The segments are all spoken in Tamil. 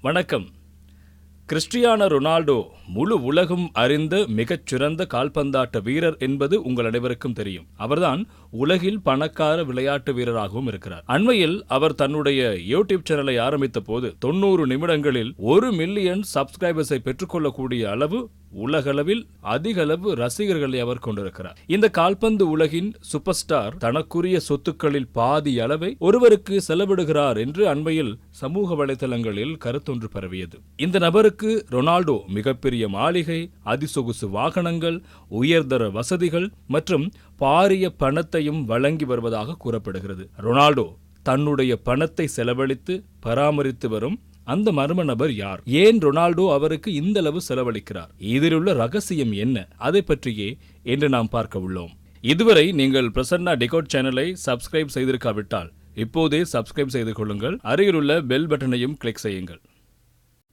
வணக்கம். கிறிஸ்டியானோ ரொனால்டோ முழு உலகம் அறிந்த மிகச்சிறந்த கால்பந்தாட்ட வீரர் என்பது உங்கள் அனைவருக்கும் தெரியும். அவர்தான் உலகில் பணக்கார விளையாட்டு வீரராகவும் இருக்கிறார். அண்மையில் அவர் தன்னுடைய யூடியூப் சேனலை ஆரம்பித்த போது தொண்ணூறு நிமிடங்களில் ஒரு மில்லியன் சப்ஸ்கிரைபர்ஸை பெற்றுக்கொள்ளக்கூடிய அளவு உலகளவில் அதிக அளவு ரசிகர்களை அவர் கொண்டிருக்கிறார். இந்த கால்பந்து உலகின் சூப்பர் ஸ்டார் தனக்குரிய சொத்துக்களில் பாதி அளவை ஒருவருக்கு செலவிடுகிறார் என்று அண்மையில் சமூக வலைதளங்களில் கருத்தொன்று பரவியது. இந்த நபருக்கு ரொனால்டோ மிகப்பெரிய மாளிகை அதிசொகுசு வாகனங்கள் உயர்தர வசதிகள் மற்றும் பாரிய பணத்தையும் வழங்கி வருவதாக கூறப்படுகிறது. ரொனால்டோ தன்னுடைய பணத்தை செலவழித்து பராமரித்து வரும் அந்த மர்ம நபர் யார்? ஏன் ரொனால்டோ அவருக்கு இந்த அளவு செலவழிக்கிறார்? இதிலுள்ள ரகசியம் என்ன? அதை பற்றியே இன்று நாம் பார்க்க உள்ளோம். இதுவரை நீங்கள் பிரசன்னா டிகோட் சேனலை சப்ஸ்கிரைப் செய்திருக்காவிட்டால் இப்போதே சப்ஸ்கிரைப் செய்து கொள்ளுங்கள். அருகிலுள்ள பெல் பட்டனையும் கிளிக் செய்யுங்கள்.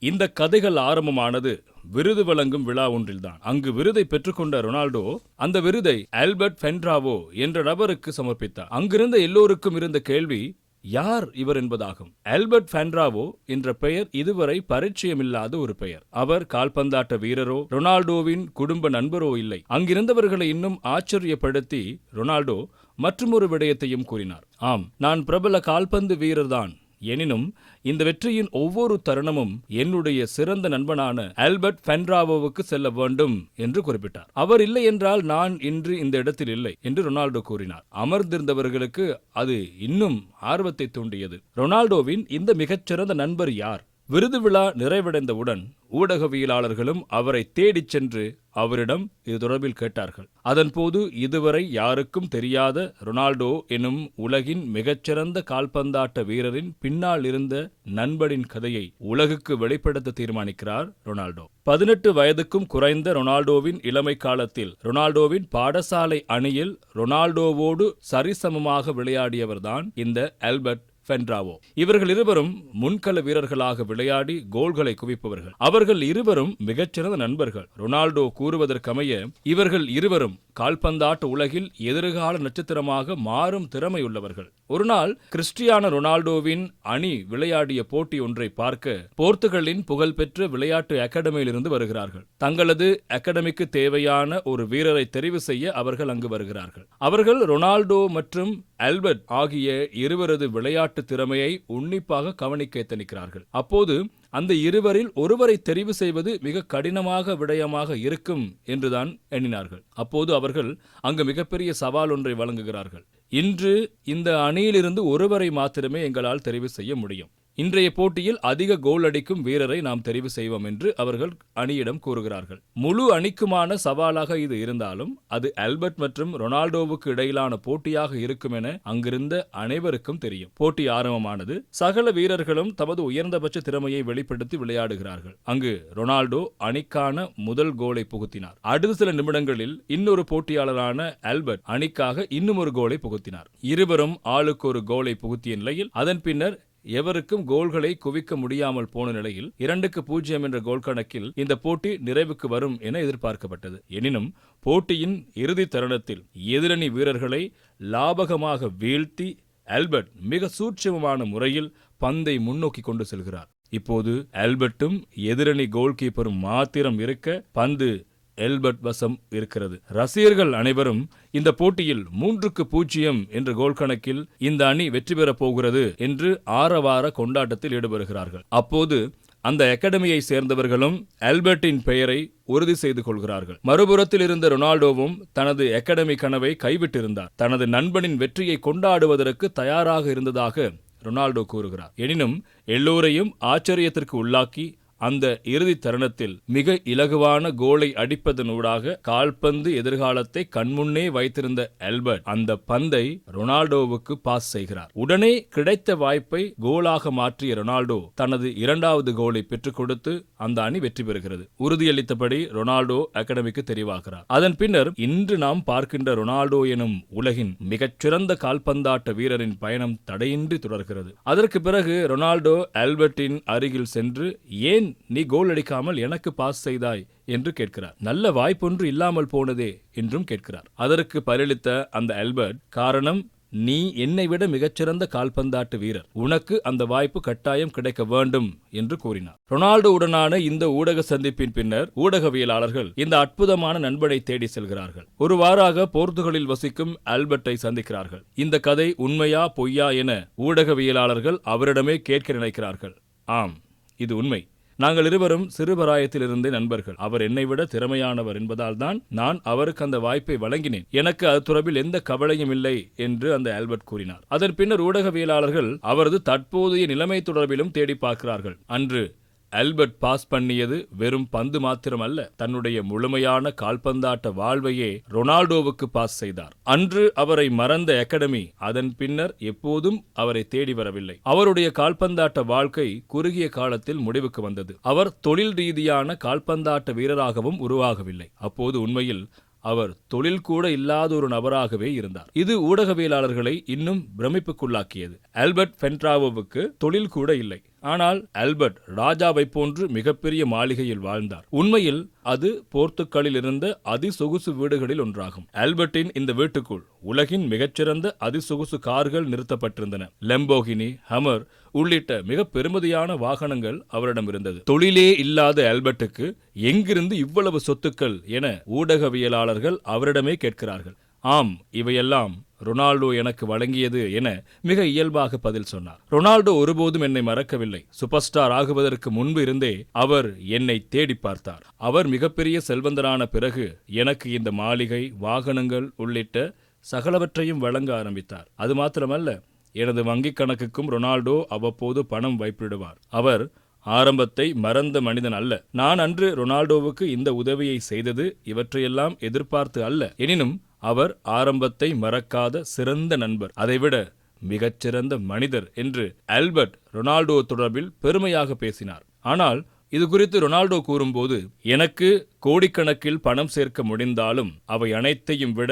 இந்த கதைகள் ஆரம்பமானது விருது வழங்கும் விழா ஒன்றில்தான். அங்கு விருதை பெற்றுக்கொண்ட ரொனால்டோ அந்த விருதை ஆல்பர்ட் ஃபென்ட்ராவோ என்ற நபருக்கு சமர்ப்பித்தார். அங்கிருந்த எல்லோருக்கும் இருந்த கேள்வி யார் இவர் என்பதாகும். ஆல்பர்ட் ஃபேண்ட்ராவோ என்ற பெயர் இதுவரை பரிச்சயமில்லாத ஒரு பெயர். அவர் கால்பந்தாட்ட வீரரோ ரொனால்டோவின் குடும்ப நண்பரோ இல்லை. அங்கிருந்தவர்களை இன்னும் ஆச்சரியப்படுத்தி ரொனால்டோ மற்றொரு விடயத்தையும் கூறினார். ஆம் நான் பிரபல கால்பந்து வீரர்தான். எனினும் இந்த வெற்றியின் ஒவ்வொரு தருணமும் என்னுடைய சிறந்த நண்பனான ஆல்பர்ட் ஃபென்ராவோவுக்கு செல்ல வேண்டும் என்று குறிப்பிட்டார். அவர் இல்லை என்றால் நான் இன்று இந்த இடத்தில் இல்லை என்று ரொனால்டோ கூறினார். அமர்ந்திருந்தவர்களுக்கு அது இன்னும் ஆர்வத்தை தூண்டியது. ரொனால்டோவின் இந்த மிகச்சிறந்த நண்பர் யார்? விருது விழா நிறைவடைந்தவுடன் ஊடகவியலாளர்களும் அவரை தேடிச் சென்று அவரிடம் இது தொடர்பில் கேட்டார்கள். அதன்போது இதுவரை யாருக்கும் தெரியாத ரொனால்டோ எனும் உலகின் மிகச்சிறந்த கால்பந்தாட்ட வீரரின் பின்னால் இருந்த நண்பனின் கதையை உலகுக்கு வெளிப்படுத்த தீர்மானிக்கிறார் ரொனால்டோ. பதினெட்டு வயதுக்கும் குறைந்த ரொனால்டோவின் இளமை காலத்தில் ரொனால்டோவின் பாடசாலை அணியில் ரொனால்டோவோடு சரிசமமாக விளையாடியவர்தான் இந்த ஆல்பர்ட் ஃபென்ட்ராவோ. இவர்கள் இருவரும் முன்கள வீரர்களாக விளையாடி கோல்களை குவிப்பவர்கள். அவர்கள் இருவரும் மிகச்சிறந்த நண்பர்கள். ரொனால்டோ கூறுவதற்கமைய இவர்கள் இருவரும் கால்பந்தாட்ட உலகில் எதிர்கால நட்சத்திரமாக மாறும் திறமையுள்ளவர்கள். ஒருநாள் கிறிஸ்டியானோ ரொனால்டோவின் அணி விளையாடிய போட்டி ஒன்றை பார்க்க போர்த்துகலின் புகழ்பெற்ற விளையாட்டு அகாடமியிலிருந்து வருகிறார்கள். தங்களது அகாடமிக்கு தேவையான ஒரு வீரரை தெரிவு செய்ய அவர்கள் அங்கு வருகிறார்கள். அவர்கள் ரொனால்டோ மற்றும் அல்பர்ட் ஆகிய இருவரது விளையாட்டு திறமையை உன்னிப்பாக கவனிக்க எத்தனிக்கிறார்கள் அப்போது அந்த இருவரில் ஒருவரை தெரிவு செய்வது மிக கடினமாக விடயமாக இருக்கும் என்றுதான் எண்ணினார்கள். அப்போது அவர்கள் அங்கு மிகப்பெரிய சவால் ஒன்றை வழங்குகிறார்கள். இன்று இந்த அணியிலிருந்து ஒருவரை மாத்திரமே எங்களால் தெரிவு செய்ய முடியும். இன்றைய போட்டியில் அதிக கோல் அடிக்கும் வீரரை நாம் தெரிவு செய்வோம் என்று அவர்கள் அணியிடம் கூறுகிறார்கள். முழு அணிக்குமான சவாலாக இது இருந்தாலும் அது அல்பர்ட் மற்றும் ரொனால்டோவுக்கு இடையிலான போட்டியாக இருக்கும் என அங்கிருந்த அனைவருக்கும் தெரியும். போட்டி ஆரம்பமானது சகல வீரர்களும் தமது உயர்ந்தபட்ச திறமையை வெளிப்படுத்தி விளையாடுகிறார்கள். அங்கு ரொனால்டோ அணிக்கான முதல் கோலை புகுத்தினார். அடுத்த சில நிமிடங்களில் இன்னொரு போட்டியாளரான ஆல்பர்ட் அணிக்காக இன்னும் ஒரு கோலை புகுத்தினார். இருவரும் ஆளுக்கு ஒரு கோலை புகுத்திய நிலையில் அதன் பின்னர் எவருக்கும் கோல்களை குவிக்க முடியாமல் போன நிலையில் இரண்டுக்கு பூஜ்ஜியம் என்ற கோல் கணக்கில் இந்த போட்டி நிறைவுக்கு வரும் என எதிர்பார்க்கப்பட்டது. எனினும் போட்டியின் இறுதி தருணத்தில் எதிரணி வீரர்களை லாபகமாக வீழ்த்தி ஆல்பர்ட் மிக சூட்சமமான முறையில் பந்தை முன்னோக்கி கொண்டு செல்கிறார். இப்போது ஆல்பர்ட்டும் எதிரணி கோல் கீப்பரும் மாத்திரம் இருக்க பந்து எல்பர்ட் வசம் இருக்கிறது. ரசிகர்கள் அனைவரும் இந்த போட்டியில் மூன்றுக்கு பூஜ்ஜியம் என்ற கோல் கணக்கில் இந்த அணி வெற்றி பெறப் போகிறது என்று ஆரவார கொண்டாட்டத்தில் ஈடுபடுகிறார்கள். அப்போது அந்த அகாடமியை சேர்ந்தவர்களும் ஆல்பர்ட்டின் பெயரை உறுதி செய்து கொள்கிறார்கள். மறுபுறத்தில் இருந்த ரொனால்டோவும் தனது அகாடமி கனவை கைவிட்டிருந்தார். தனது நண்பனின் வெற்றியை கொண்டாடுவதற்கு தயாராக இருந்ததாக ரொனால்டோ கூறுகிறார். எனினும் எல்லோரையும் ஆச்சரியத்திற்கு உள்ளாக்கி அந்த இறுதி தருணத்தில் மிக இலகுவான கோலை அடிப்பதனூடாக கால்பந்து எதிர்காலத்தை கண்முன்னே வைத்திருந்த ஆல்பர்ட் அந்த பந்தை ரொனால்டோவுக்கு பாஸ் செய்கிறார். உடனே கிடைத்த வாய்ப்பை கோலாக மாற்றிய ரொனால்டோ தனது இரண்டாவது கோலை பெற்றுக் கொடுத்து அந்த அணி வெற்றி பெறுகிறது. உறுதியளித்தபடி ரொனால்டோ அகாடமிக்கு தெரிவாகிறார். அதன் பின்னர் இன்று நாம் பார்க்கின்ற ரொனால்டோ எனும் உலகின் மிகச்சிறந்த கால்பந்தாட்ட வீரரின் பயணம் தடையின்றி தொடர்கிறது. அதற்கு பிறகு ரொனால்டோ ஆல்பர்ட்டின் அருகில் சென்று ஏன் நீ கோல் அடிக்காமல் எனக்கு பாஸ் செய்தாய் என்று கேட்கிறார். நல்ல வாய்ப்பொன்று இல்லாமல் போனதே என்றும் கேட்கிறார். அதற்கு பதிலளித்த அந்த அல்பர்ட் காரணம் நீ என்னை விட மிகச்சிறந்த கால்பந்தாட்டு வீரர். உனக்கு அந்த வாய்ப்பு கட்டாயம் கிடைக்க வேண்டும் என்று கூறினார். ரொனால்டோவுடனான இந்த ஊடக சந்திப்பின் பின்னர் ஊடகவியலாளர்கள் இந்த அற்புதமான நண்பனை தேடி செல்கிறார்கள். ஒரு வாராக போர்த்துகலில் வசிக்கும் ஆல்பர்ட்டை சந்திக்கிறார்கள். இந்த கதை உண்மையா பொய்யா என ஊடகவியலாளர்கள் அவரிடமே கேட்க நினைக்கிறார்கள். ஆம் இது உண்மை. நாங்கள் இருவரும் சிறுபராயத்திலிருந்தே நண்பர்கள். அவர் என்னை விட திறமையானவர் என்பதால் தான் நான் அவருக்கு அந்த வாய்ப்பை வழங்கினேன். எனக்கு அது தொடர்பில் எந்த கவலையும் இல்லை என்று அந்த ஆல்பர்ட் கூறினார். அதன் பின்னர் ஊடகவியலாளர்கள் அவரது தற்போதைய நிலைமை தொடர்பிலும் தேடி பார்க்கிறார்கள். அன்று ஆல்பர்ட் பாஸ் பண்ணியது வெறும் பந்து மாத்திரமல்ல தன்னுடைய முழுமையான கால்பந்தாட்ட வாழ்வையே ரொனால்டோவுக்கு பாஸ் செய்தார். அன்று அவரை மறந்த அகாடமி அதன் பின்னர் எப்போதும் அவரை தேடி வரவில்லை. அவருடைய கால்பந்தாட்ட வாழ்க்கை குறுகிய காலத்தில் முடிவுக்கு வந்தது. அவர் தொழில் ரீதியான கால்பந்தாட்ட வீரராகவும் உருவாகவில்லை. அப்போது உண்மையில் அவர் தொழில் கூட இல்லாத ஒரு நபராகவே இருந்தார். இது ஊடகவியலாளர்களை இன்னும் பிரமிப்புக்குள்ளாக்கியது. ஆல்பர்ட் ஃபென்ட்ராவோவுக்கு தொழில் கூட இல்லை. ஆனால் ஆல்பர்ட் ராஜாவை போன்று மிகப்பெரிய மாளிகையில் வாழ்ந்தார். உண்மையில் அது போர்த்துக்கலில் இருந்த அதிசொகுசு வீடுகளில் ஒன்றாகும். ஆல்பர்ட்டின் இந்த வீட்டுக்குள் உலகின் மிகச்சிறந்த அதிசொகுசு கார்கள் நிறுத்தப்பட்டிருந்தன. லெம்போகினி ஹமர் உள்ளிட்ட மிக பெருமதியான வாகனங்கள் அவரிடம் இருந்தது. தொழிலே இல்லாத ஆல்பர்ட்டுக்கு எங்கிருந்து இவ்வளவு சொத்துக்கள் என ஊடகவியலாளர்கள் அவரிடமே கேட்கிறார்கள். ஆம் இவையெல்லாம் ரொனால்டோ எனக்கு வழங்கியது என மிக இயல்பாக பதில் சொன்னார். ரொனால்டோ ஒருபோதும் என்னை மறக்கவில்லை. சூப்பர் ஸ்டார் ஆகுவதற்கு முன்பு இருந்தே அவர் என்னை தேடி பார்த்தார். அவர் மிகப்பெரிய செல்வந்தரான பிறகு எனக்கு இந்த மாளிகை வாகனங்கள் உள்ளிட்ட சகலவற்றையும் வழங்க ஆரம்பித்தார். அது மாத்திரமல்ல எனது வங்கிக் கணக்குக்கும் ரொனால்டோ அவ்வப்போது பணம் வைப்பிடுவார். அவர் ஆரம்பத்தை மறந்த மனிதன் அல்ல. நான் அன்று ரொனால்டோவுக்கு இந்த உதவியை செய்தது இவற்றையெல்லாம் எதிர்பார்த்து அல்ல. எனினும் அவர் ஆரம்பத்தை மறக்காத சிறந்த நண்பர். அதைவிட மிகச்சிறந்த மனிதர் என்று ஆல்பர்ட் ரொனால்டோ தொடர்பில் பெருமையாக பேசினார். ஆனால் இது குறித்து ரொனால்டோ கூறும்போது எனக்கு கோடிக்கணக்கில் பணம் சேர்க்க முடிந்தாலும் அவை அனைத்தையும் விட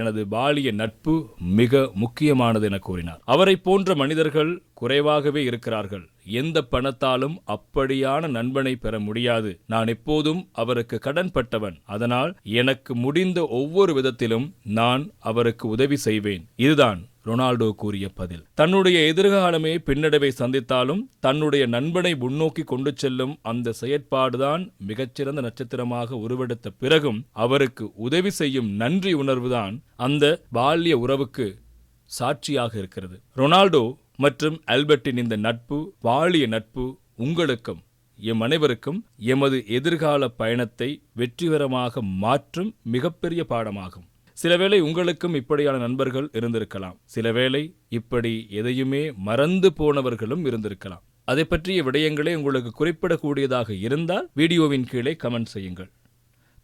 எனது பாலிய நட்பு மிக முக்கியமானது என கூறினார். அவரை போன்ற மனிதர்கள் குறைவாகவே இருக்கிறார்கள். எந்த பணத்தாலும் அப்படியான நண்பனை பெற முடியாது. நான் எப்போதும் அவருக்கு கடன்பட்டவன். அதனால் எனக்கு முடிந்த ஒவ்வொரு விதத்திலும் நான் அவருக்கு உதவி செய்வேன். இதுதான் ரொனால்டோ கூறிய பதில். தன்னுடைய எதிர்காலமே பின்னடைவை சந்தித்தாலும் தன்னுடைய நண்பனை முன்னோக்கி கொண்டு செல்லும் அந்த செயற்பாடுதான் மிகச்சிறந்த நட்சத்திரமாக உருவெடுத்த பிறகும் அவருக்கு உதவி செய்யும் நன்றி உணர்வுதான் அந்த பால்ய உறவுக்கு சாட்சியாக இருக்கிறது. ரொனால்டோ மற்றும் ஆல்பர்ட்டின் இந்த நட்பு வாழிய நட்பு உங்களுக்கும் எம் அனைவருக்கும் எமது எதிர்கால பயணத்தை வெற்றிகரமாக மாற்றும் மிகப்பெரிய பாடமாகும். சிலவேளை உங்களுக்கும் இப்படியான நண்பர்கள் இருந்திருக்கலாம். சிலவேளை இப்படி எதையுமே மறந்து போனவர்களும் இருந்திருக்கலாம். அதை பற்றிய விடயங்களே உங்களுக்கு குறிப்பிடக்கூடியதாக இருந்தால் வீடியோவின் கீழே கமெண்ட் செய்யுங்கள்.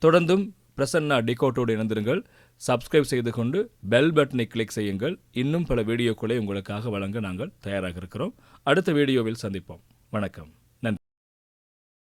தொடர்ந்தும் பிரசன்னா டிகோட்டோடு இணைந்திருங்கள். சப்ஸ்கிரைப் செய்து கொண்டு பெல் பட்டனை கிளிக் செய்யுங்கள். இன்னும் பல வீடியோக்களை உங்களுக்காக வழங்க நாங்கள் தயாராக இருக்கிறோம். அடுத்த வீடியோவில் சந்திப்போம். வணக்கம்.